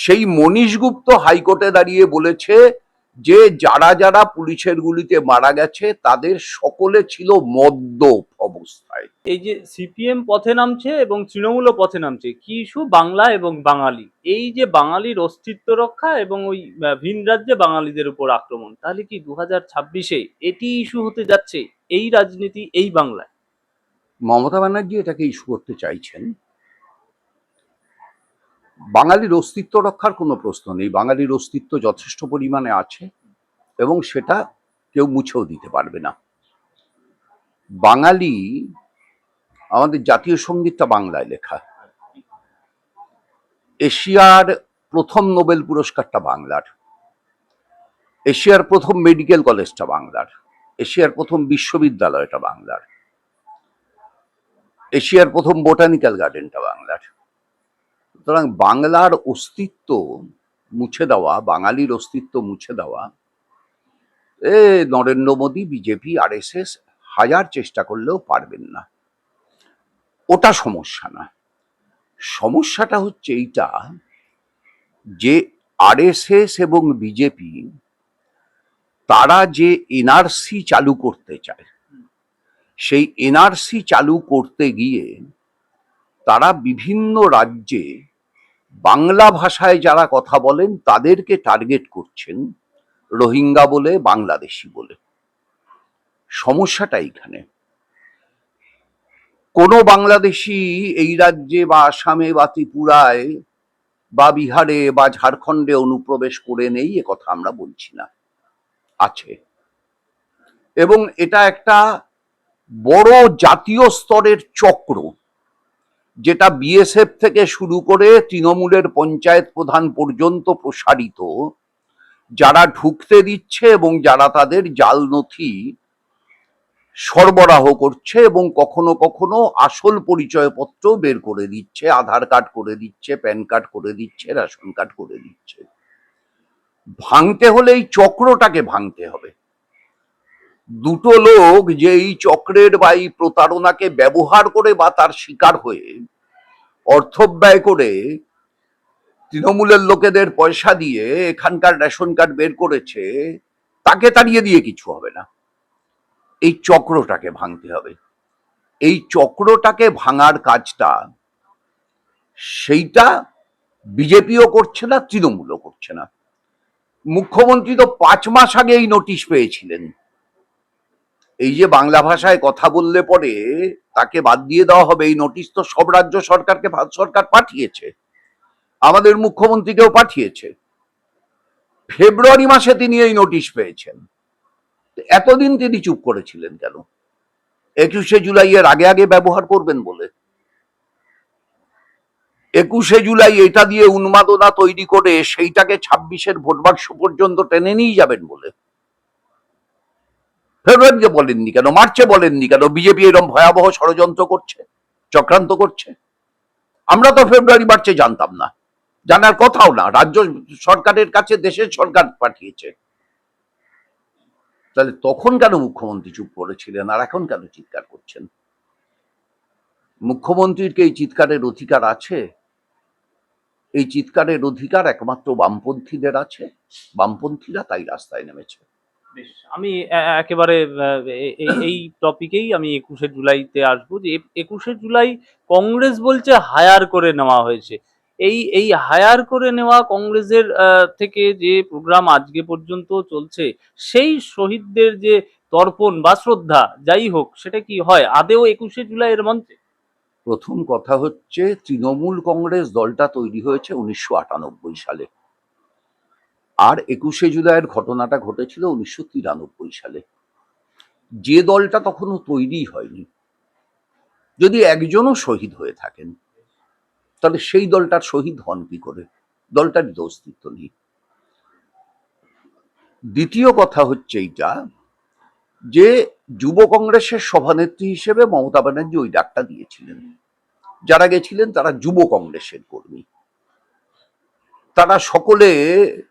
সেই মনীশ গুপ্ত হাইকোর্টে দাঁড়িয়ে বলেছে যে যারা যারা পুলিশের গুলিতে মারা গেছে তাদের সকলে ছিল মদ্য অবস্থায়। এই যে সিপিএম পথে নামছে এবং তৃণমূলও পথে নামছে কি ইস্যু? বাংলা এবং বাঙালি। এই যে বাঙালির অস্তিত্ব রক্ষা এবং ওই ভিন রাজ্যে বাঙালিদের উপর আক্রমণ তাহলে কি দু হাজার ছাব্বিশে এটি ইস্যু হতে যাচ্ছে এই রাজনীতি এই বাংলায়? মমতা ব্যানার্জি এটাকে ইস্যু করতে চাইছেন। বাঙালির অস্তিত্ব রক্ষার কোনো প্রশ্ন নেই। বাঙালির অস্তিত্ব যথেষ্ট পরিমাণে আছে এবং সেটা কেউ মুছেও দিতে পারবে না। বাঙালি আমাদের জাতীয় সঙ্গীতটা বাংলায় লেখা। এশিয়ার প্রথম নোবেল পুরস্কারটা বাংলার। এশিয়ার প্রথম মেডিকেল কলেজটা বাংলার। এশিয়ার প্রথম বিশ্ববিদ্যালয়টা বাংলার। এশিয়ার প্রথম বোটানিক্যাল গার্ডেনটা বাংলার। সুতরাং বাংলার অস্তিত্ব মুছে দেওয়া, বাঙালির অস্তিত্ব মুছে দেওয়া, এ Narendra Modi, BJP R S S হাজার চেষ্টা করলেও পারবেন না। ওটা সমস্যা না। সমস্যাটা হচ্ছে এইটা যে আরএসএস এবং বিজেপি তারা যে এনআরসি চালু করতে চায়, সেই এনআরসি চালু করতে গিয়ে তারা বিভিন্ন রাজ্যে বাংলা ভাষায় যারা কথা বলেন, তাদেরকে টার্গেট করছেন রোহিঙ্গা বলে, বাংলাদেশি বলে। সমস্যাটা এইখানে। কোনো বাংলাদেশি এই রাজ্যে বা আসামে বা ত্রিপুরায় বা বিহারে বা ঝাড়খণ্ডে অনুপ্রবেশ করে নেই, এ কথা আমরা বলছি না। আছে। এবং এটা একটা বড় জাতীয় স্তরের চক্র। যেটা বিএসএফ থেকে শুরু করে তৃণমূলের পঞ্চায়েত প্রধান পর্যন্ত প্রসারিত, যারা ঢুকতে দিচ্ছে এবং যারা তাদের জাল নথি সরবরাহ করছে এবং কখনো কখনো আসল পরিচয়পত্র বের করে দিচ্ছে, আধার কার্ড করে দিচ্ছে, প্যান কার্ড করে দিচ্ছে, রেশন কার্ড করে দিচ্ছে। ভাঙতে হলে এই চক্রটাকে ভাঙতে হবে। দুটো লোক যে এই চক্রের বা এই প্রতারণাকে ব্যবহার করে বা তার শিকার হয়ে অর্থ ব্যয় করে তৃণমূলের লোকেদের পয়সা দিয়ে এখানকার রেশন কার্ড বের করেছে, তাকে তাড়িয়ে দিয়ে কিছু হবে না। এই চক্রটাকে ভাঙতে হবে। এই চক্রটাকে ভাঙার কাজটা সেইটা বিজেপিও করছে না, তৃণমূলও করছে না। মুখ্যমন্ত্রী তো পাঁচ মাস আগে এই নোটিশ পেয়েছিলেন। এই যে বাংলা ভাষায় কথা বললে পরে তাকে বাদ দিয়ে দেওয়া হবে, এই নোটিশ তো সব রাজ্য সরকারকে, ভারত সরকার পাঠিয়েছে, আমাদের মুখ্যমন্ত্রীকেও পাঠিয়েছে। ফেব্রুয়ারি মাসে তিনি এই নোটিশ পেয়েছেন। এতদিন তিনি চুপ করেছিলেন কেন? একুশে জুলাই এর আগে আগে ব্যবহার করবেন বলে। একুশে জুলাই এটা দিয়ে উন্মাদনা তৈরি করে সেইটাকে ছাব্বিশের ভোট বাক্স পর্যন্ত টেনে নিয়ে যাবেন বলে। ফেব্রুয়ারিতে বলেননি কেন? মার্চে বলেননি কেন? বিজেপি এরকম ভয়াবহ ষড়যন্ত্র করছে? চক্রান্ত করছে? আমরা তো ফেব্রুয়ারি, মার্চে জানতাম না। জানার কথাও না। রাজ্য সরকারের কাছে দেশের সরকার পাঠিয়েছে। তাহলে তখন কেন মুখ্যমন্ত্রী চুপ করেছিলেন? আর এখন কেন চিৎকার করছেন? মুখ্যমন্ত্রীর কি এই চিৎকারের অধিকার আছে? এই চিৎকারের অধিকার একমাত্র বামপন্থীদের আছে। বামপন্থীরা তাই রাস্তায় নেমেছে। বেশ, আমি একেবারে এই টপিকেই আমি একুশে জুলাইতে আসব যে একুশে জুলাই কংগ্রেস বলছে হায়ার করে নেওয়া হয়েছে। এই এই হায়ার করে নেওয়া কংগ্রেসের থেকে যে প্রোগ্রাম আজকে পর্যন্ত চলছে সেই শহীদদের যে তর্পণ বা শ্রদ্ধা যাই হোক সেটা কি হয়? আদেও একুশে জুলাই এর মঞ্চে? প্রথম কথা হচ্ছে তৃণমূল কংগ্রেস দলটা তৈরি হয়েছে উনিশশো আটানব্বই সালে। আর একুশে জুলাইয়ের ঘটনাটা ঘটেছিল উনিশশো তিরানব্বই সালে। যে দলটা তখনও তৈরি হয়নি। যদি একজনও শহীদ হয়ে থাকেন, তাহলে সেই দলটার শহীদ হন কি করে? দলটার অস্তিত্ব নেই। দ্বিতীয় কথা হচ্ছে এইটা যে যুব কংগ্রেসের সভানেত্রী হিসেবে মমতা ব্যানার্জি ওই ডাকটা দিয়েছিলেন। যারা গেছিলেন তারা যুব কংগ্রেসের কর্মী। তারা সকলে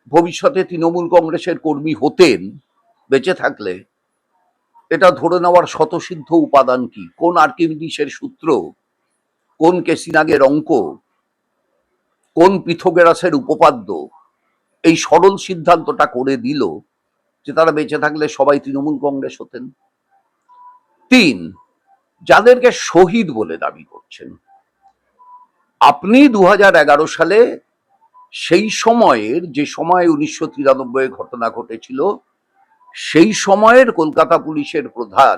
ভবিষ্যতে তৃণমূল কংগ্রেসের কর্মী হতেন, বেঁচে থাকলে। এটা ধরে নেওয়ার শতসিদ্ধ উপাদান কি? কোন আর্কিমিডিসের সূত্র? কোন কেসিনাগের অঙ্ক? কোন পিথোগেরাসের উপপাদ্য? এই সরল সিদ্ধান্তটা করে দিল যে তারা বেঁচে থাকলে সবাই তৃণমূল কংগ্রেস হতেন। তিন, যাদেরকে শহীদ বলে দাবি করছেন। আপনি দু হাজার এগারো সালে সেই সময়ের যে সময় উনিশশো তিরানব্বই ঘটনা ঘটেছিল, সেই সময়ের কলকাতা পুলিশের প্রধান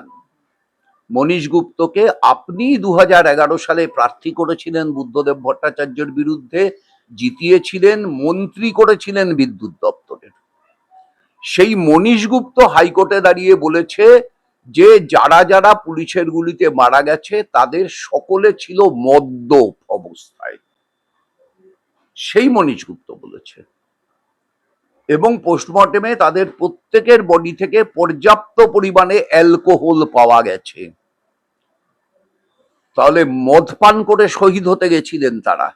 মনীশ গুপ্তকে আপনি দু সালে প্রার্থী করেছিলেন বুদ্ধদেব ভট্টাচার্যের বিরুদ্ধে, জিতিয়েছিলেন, মন্ত্রী করেছিলেন বিদ্যুৎ দপ্তরের। সেই মনীশ গুপ্ত হাইকোর্টে দাঁড়িয়ে বলেছে যে যারা যারা পুলিশের গুলিতে মারা গেছে, তাদের সকলে ছিল মদ্যপ অবস্থায়। সেই মনীষ গুপ্ত বলেছে। এবং পোস্টমর্টেমে তাদের প্রত্যেকের বডি থেকে পর্যাপ্ত পরিমাণে অ্যালকোহল পাওয়া গেছে। তাহলে মদ পান করে শহীদ হতে গেছিলেন তারা?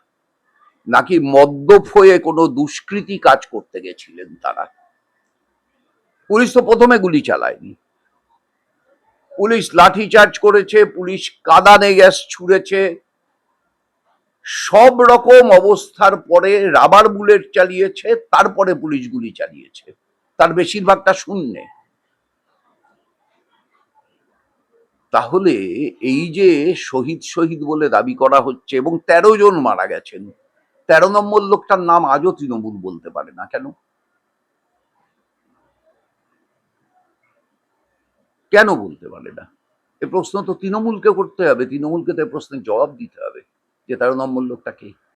নাকি মদ্যপ হয়ে কোনো দুষ্কৃতি কাজ করতে গেছিলেন তারা? পুলিশ তো প্রথমে গুলি চালায়নি। পুলিশ লাঠি চার্জ করেছে, পুলিশ কাদানে গ্যাস ছুঁড়েছে সব রকম অবস্থার পরে রাবার বুলেট চালিয়েছে, তারপরে পুলিশ গুলি চালিয়েছে। তার বেশিরভাগটা শূন্যে। তাহলে এই যে শহীদ শহীদ বলে দাবি করা হচ্ছে এবং তেরো জন মারা গেছেন, তেরো নম্বর লোকটার নাম আজও তৃণমূল বলতে পারে না কেন? কেন বলতে পারে না? এ প্রশ্ন তো তৃণমূলকে করতে হবে, তৃণমূলকে তো এ প্রশ্নের জবাব দিতে হবে। যে তার নম্বর লোকটা কে